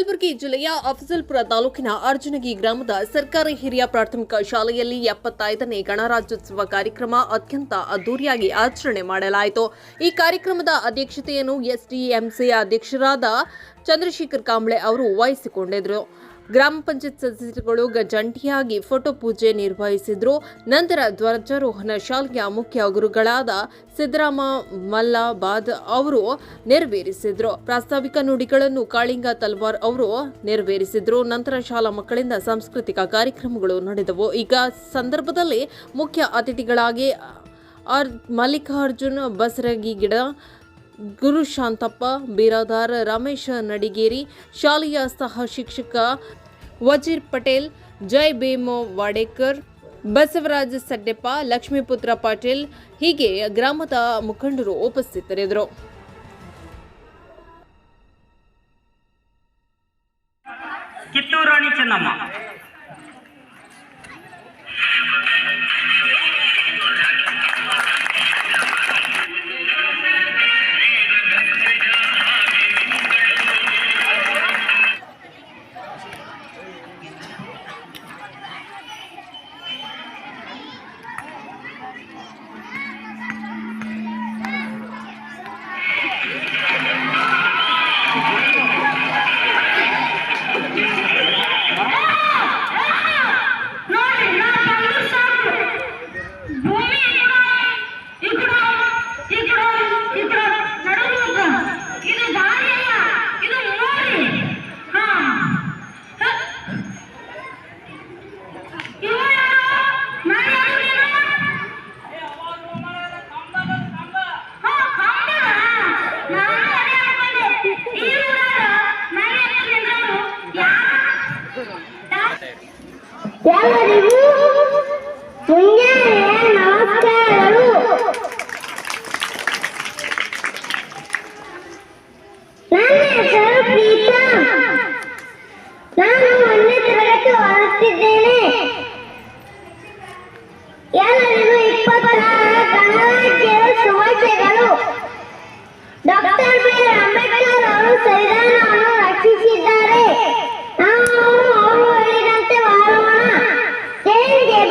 ಕಲಬುರಗಿ ಜಿಲ್ಲೆಯ ಅಫಜಲ್ಪುರ ತಾಲೂಕಿನ ಅರ್ಜುನಗಿ ಗ್ರಾಮದ ಸರ್ಕಾರಿ ಹಿರಿಯ ಪ್ರಾಥಮಿಕ ಶಾಲೆಯಲ್ಲಿ ಎಪ್ಪತ್ತೈದನೇ ಗಣರಾಜ್ಯೋತ್ಸವ ಕಾರ್ಯಕ್ರಮ ಅತ್ಯಂತ ಅದ್ದೂರಿಯಾಗಿ ಆಚರಣೆ ಮಾಡಲಾಯಿತು. ಈ ಕಾರ್ಯಕ್ರಮದ ಅಧ್ಯಕ್ಷತೆಯನ್ನು ಎಸ್ಡಿಎಂಸಿ ಅಧ್ಯಕ್ಷರಾದ ಚಂದ್ರಶೇಖರ್ ಕಾಂಬ್ಳೆ ಅವರು ವಹಿಸಿಕೊಂಡಿದ್ರು ಗ್ರಾಮ ಪಂಚಾಯತ್ ಸದಸ್ಯರುಗಳು ಜಂಟಿಯಾಗಿ ಫೋಟೋ ಪೂಜೆ ನಿರ್ವಹಿಸಿದ್ರು. ನಂತರ ಧ್ವಜಾರೋಹಣ ಶಾಲೆಯ ಮುಖ್ಯ ಗುರುಗಳಾದ ಸಿದ್ದರಾಮ ಮಲ್ಲಾಬಾದ್ ಅವರು ನೆರವೇರಿಸಿದ್ರು. ಪ್ರಾಸ್ತಾವಿಕ ನುಡಿಗಳನ್ನು ಕಾಳಿಂಗ ತಲ್ವಾರ್ ಅವರು ನೆರವೇರಿಸಿದ್ರು. ನಂತರ ಶಾಲಾ ಮಕ್ಕಳಿಂದ ಸಾಂಸ್ಕೃತಿಕ ಕಾರ್ಯಕ್ರಮಗಳು ನಡೆದವು. ಈಗ ಸಂದರ್ಭದಲ್ಲಿ ಮುಖ್ಯ ಅತಿಥಿಗಳಾಗಿ ಮಲ್ಲಿಕಾರ್ಜುನ್, ಬಸರಗಿ ಬಸರಗಿಗಿಡ ಗುರು ಶಾಂತಪ್ಪ, ಬಿರಾದಾರ್ ರಮೇಶ ನಡಿಗೇರಿ, ಶಾಲೆಯ ಸಹ ಶಿಕ್ಷಕ ವಜೀರ್ ಪಟೇಲ್, ಜೈ ಭೀಮೋ ವಾಡೇಕರ್, ಬಸವರಾಜ ಸಡ್ಡೆಪ್ಪ, ಲಕ್ಷ್ಮೀಪುತ್ರ ಪಾಟೀಲ್, ಹೀಗೆ ಗ್ರಾಮದ ಮುಖಂಡರು ಉಪಸ್ಥಿತರಿದ್ದರು. ಕಿತ್ತೂರಾಣಿ ಚೆನ್ನಮ್ಮ. ಪ್ರೀತಾ ನಾನು ಒಂದನೇ ತರಗತಿ ಓದುತ್ತಿದ್ದೇನೆ ಎಲ್ಲರಿಗೂ ಇಪ್ಪತ್ತರ ಗಣರಾಜ್ಯ ಶುಭಾಶಯಗಳು ಡಾಕ್ಟರ್ ಬಿ ಆರ್ ಅಂಬೇಡ್ಕರ್ ಅವರು ಸಂವಿಧಾನವನ್ನು ರಕ್ಷಿಸಿದ್ದಾರೆ ನಾವು ಅವರು ಹೇಳಿದಂತೆ ಮಾಡೋಣ ಜೈ ಜಯ